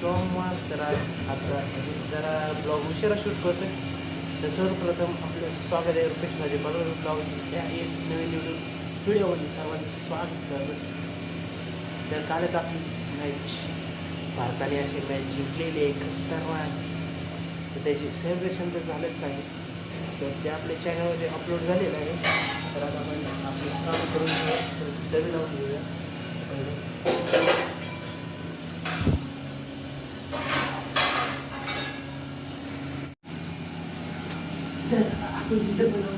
सोमवार तर आज आता जरा ब्लॉग उशिरा शूट करतो तर सर्वप्रथम आपलं स्वागत आहे रुपेश माझे बरोबर ब्लॉग या एक नवीन व्हिडिओ व्हिडिओमध्ये सर्वांचं स्वागत करतो तर कालच आपली मॅच भारताने अशी मॅच जिंकलेली आहे खतरनाक. तर त्याची सेलिब्रेशन तर झालंच आहे. तर ते आपल्या चॅनलमध्ये अपलोड झालेलं आहे. तर आता आपण आपलं काम करून घेऊया. तर लावून घेऊया. Thank you.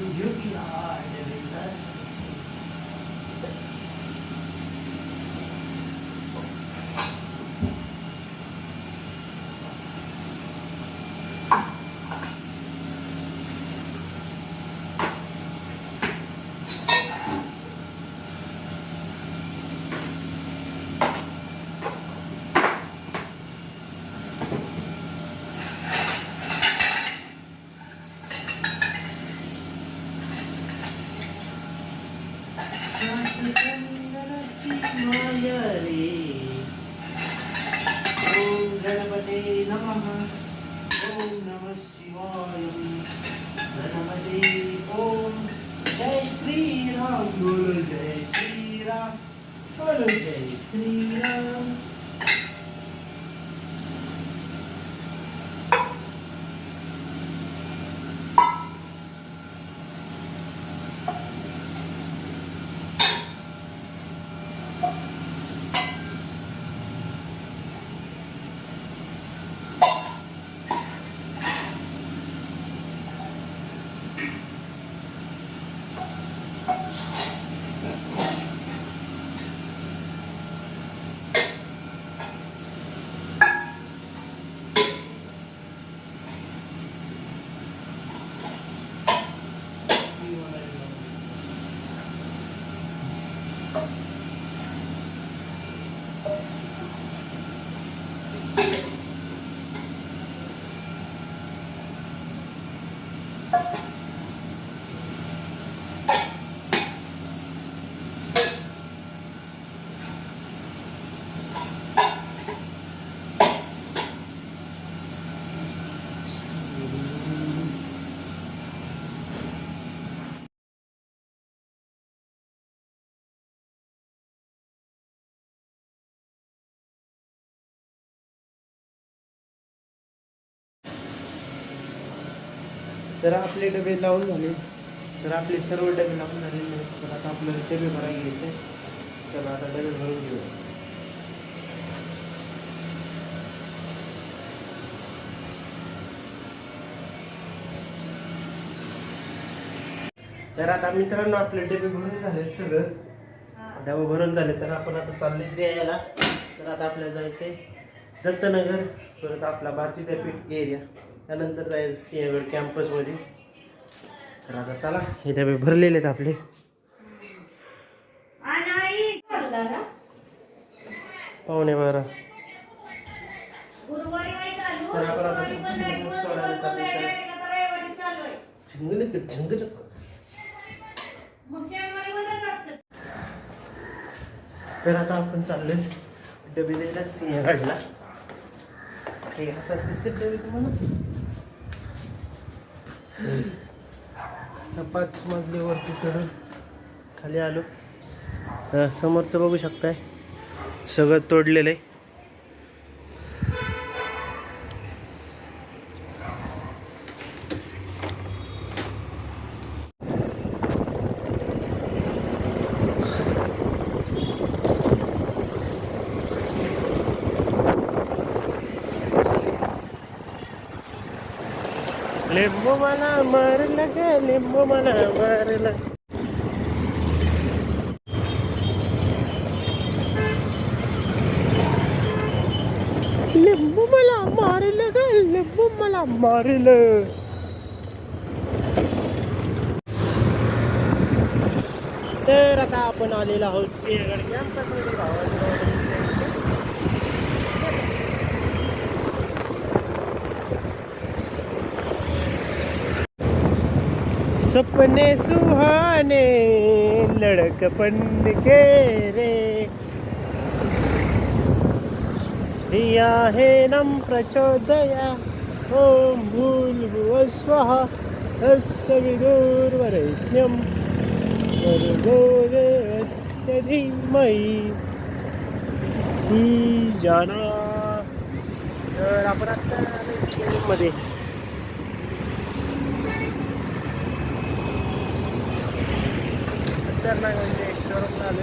음. तर आपले डबे लावून झाले. तर आपले सर्व डबे लावून झालेले आहेत तर आता आपल्याला डबे भरायला घ्यायचे तर आता डबे भरून घेऊया. तर आता मित्रांनो आपले डबे भरून झाले सगळं. डबे भरून झाले तर आपण आता चालले द्यायला. तर आता आपल्याला जायचंय दत्तनगर परत आपला भारतीय विद्यापीठ एरिया त्यानंतर जायचं सिंहगड कॅम्पसमध्ये तर आता चला हे डबे भरलेले आहेत आपले पावणे बारा तर आपण आता सोडायला चाललोय. झिंगलक, झिंगलक. तर आता आपण चाललोय डबे द्यायला सिंहगडला हे असं दिसते डबे तुम्हाला पाच मजलीवरती चढून खाली आलो. समोरचं बघू शकताय. सगळं तोडलेलं आहे लिंबू मला मारलं ग लिंबू मला मारलं. लिंबू मला मारलं ग लिंबू मला मारलं. तर आता आपण आलेलो आहोत सिंहगड. कॅम्पसमध्ये सपने सुहाने लड़कपन के रे। धिया हे नम प्रचोदया, ओम भूल स्वः तत्सवितुर्वरेण्यं भर्गो देवस्य धीमहि। ही जाना। तर आपण आता मध्ये. तर नाही म्हणजे शोरूमला आले.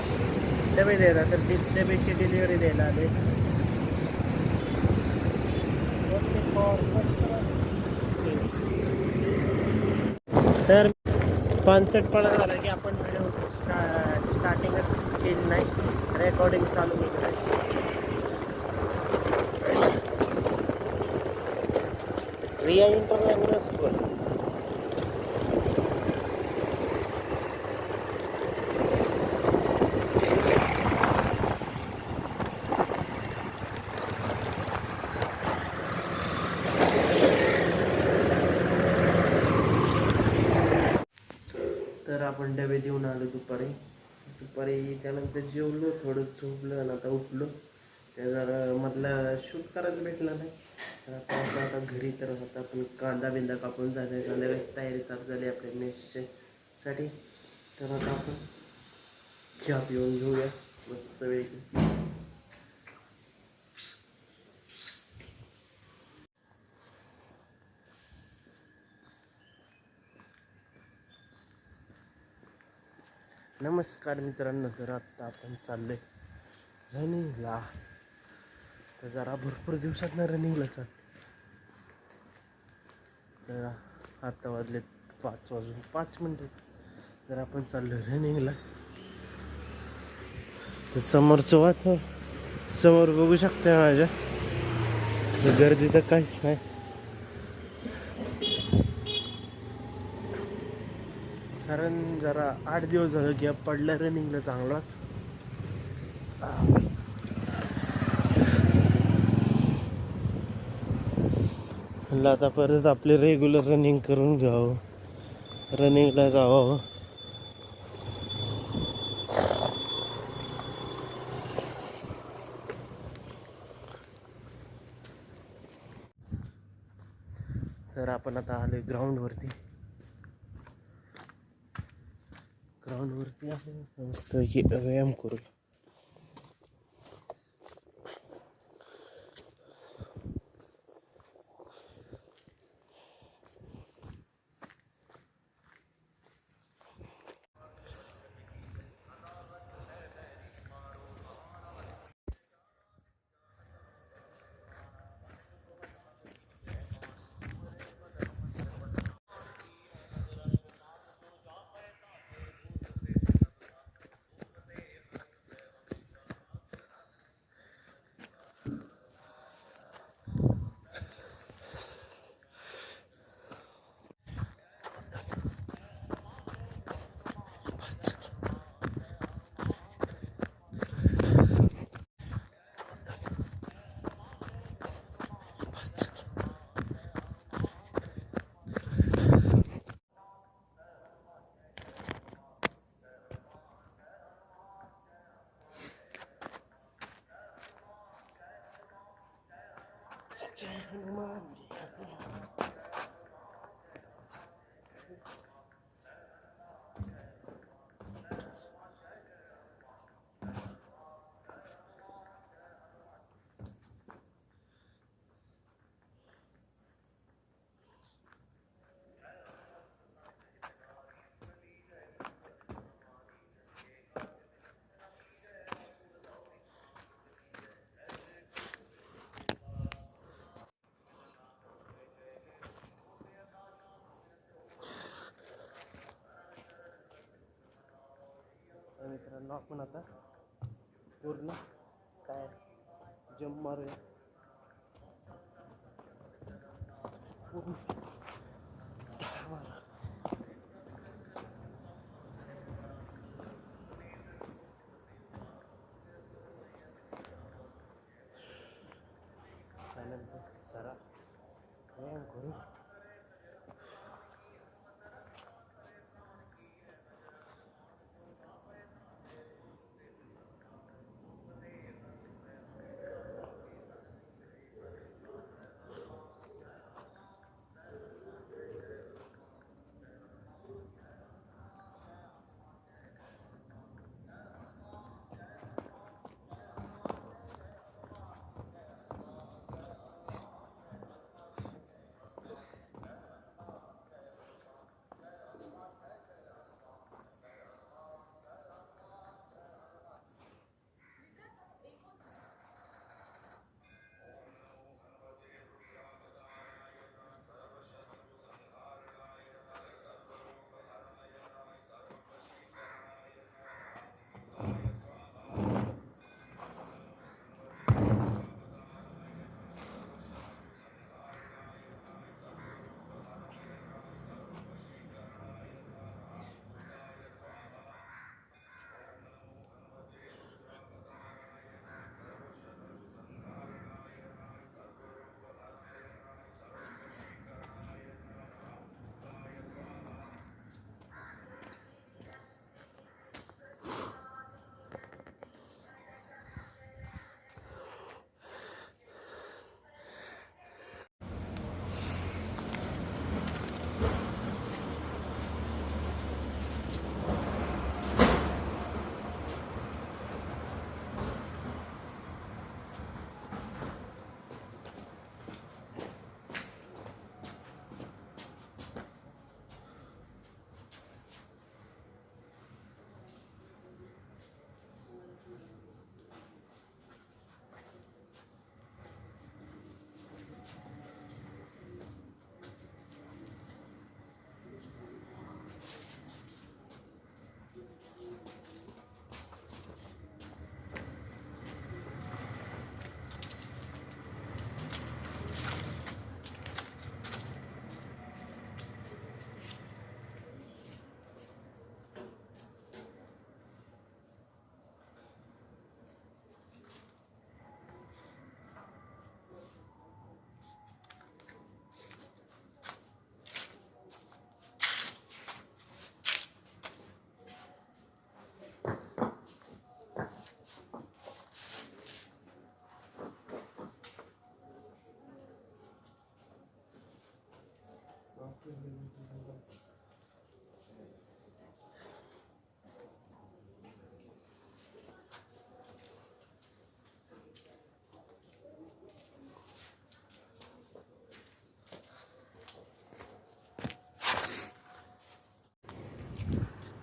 डबे द्यायला तर ती डब्याची डिलिव्हरी द्यायला आले. तर पानसटपणा झाला की आपण व्हिडिओ स्टार्टिंगच केली नाही. रेकॉर्डिंग चालू केली नाही. रिया इंटरनॅशनल स्कूल तर आपण डबे देऊन आलो दुपारी दुपारी त्यानंतर जेवलो थोडं झोपलं आणि आता उठलो. त्या जरा मधला शूट करायला भेटला नाही. तर आता आता आता घरी तर आता आपण कांदा बिंदा कापून झाल्या संध्याकाळी तयारी चालू झाली आपल्या मेसच्या साठी तर आता आपण चहा पिऊन घेऊया मस्त वेळ नमस्कार मित्रांनो तर आत्ता आपण चाललोय रनिंगला. तर जरा भरपूर दिवसात ना रनिंगला चाल तर आत्ता वाजले पाच वाजून पाच मिनटं. जर आपण चाललो रनिंगला. तर समोरचं वातावरण समोर बघू शकता माझ्या. गर्दी तर काहीच नाही. कारण जरा आठ दिवस झालं गॅप पडला रनिंगला चांगलाच. म्हणलं आता परत आपले रेग्युलर रनिंग करून घ्यावं. रनिंगला जावं. तर आपण आता आले ग्राउंडवरती ग्राउंडवरती आपण मस्त की व्यायाम करूया मित्रांनो आपण आता पूर्ण काय जम मारूया. पूर्ण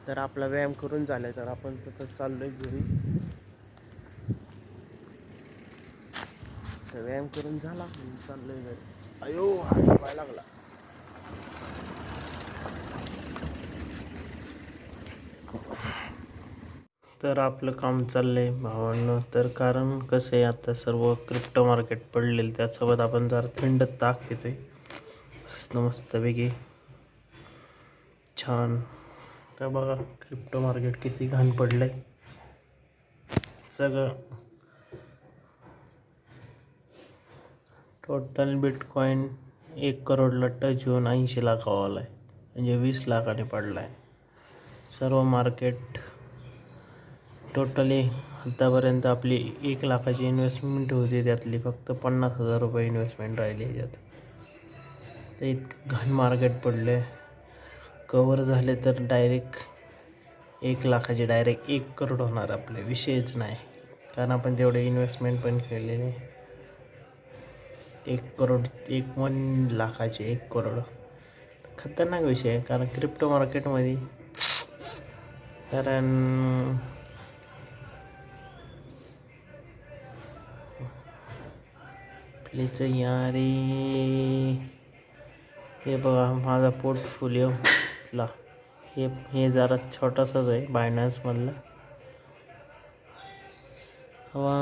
तर आपला व्यायाम करून झाला तर आपण तिथं चाललोय घरी. तर व्यायाम करून झाला म्हणून चाललोय घरी. अयो हा पाय लागला. तर आपलं काम चाललंय भावांनो. तर कारण कसं आहे आता सर्व क्रिप्टो मार्केट पडलेलं त्यासोबत आपण जरा थंड ताक घेतोय मस्त मस्तपैकी. छान. तर बघा क्रिप्टो मार्केट किती घाण पडलं आहे सगळं. टोटल बिटकॉईन एक करोडला टच होऊन ऐंशी लाखावाला आहे म्हणजे वीस लाखाने पडला आहे सर्व मार्केट टोटली आत्तापर्यंत आपली एक लाखाची इन्व्हेस्टमेंट होती त्यातली फक्त पन्नास हजार रुपये इन्व्हेस्टमेंट राहिली ह्याच्यात ते इतकं घाण मार्केट पडलं आहे कवर झाले तर डायरेक्ट एक लाखाचे डायरेक्ट एक करोड होणार आपले. विषयच नाही. कारण आपण तेवढे इन्व्हेस्टमेंट पण केलेले. एक करोड एक वन लाखाचे एक करोड खतरनाक विषय आहे. कारण क्रिप्टो मार्केटमध्ये कारण प्लीज यारे हे बघा माझा पोर्टफोलिओ ला. हे हे जरा छोटासाच आहे बायनान्समधलं वा.